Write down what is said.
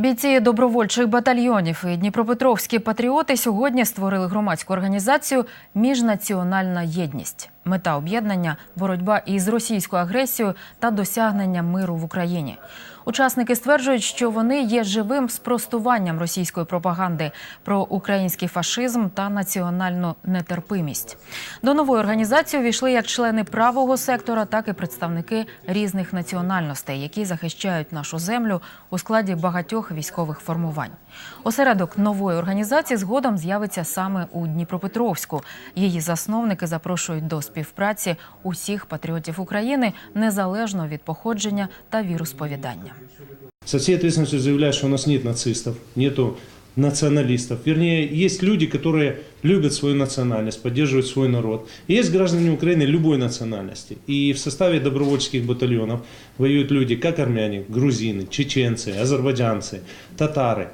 Бійці добровольчих батальйонів і Дніпропетровські патріоти сьогодні створили громадську організацію Міжнаціональна єдність. Мета об'єднання боротьба із російською агресією та досягнення миру в Україні. Учасники стверджують, що вони є живим спростуванням російської пропаганди про український фашизм та національну нетерпимість. До нової організації увійшли як члени правого сектора, так і представники різних національностей, які захищають нашу землю у складі багатьох військових формувань. Осередок нової організації згодом з'явиться саме у Дніпропетровську. Її засновники запрошують до співпраці усіх патріотів України незалежно від походження та віросповідання. Со всей ответственностью заявляю, что у нас нет нацистов, нету националистов. Вернее, есть люди, которые любят свою национальность, поддерживают свой народ. И есть граждане Украины любой национальности. И в составе добровольческих батальонов воюют люди, как армяне, грузины, чеченцы, азербайджанцы, татары.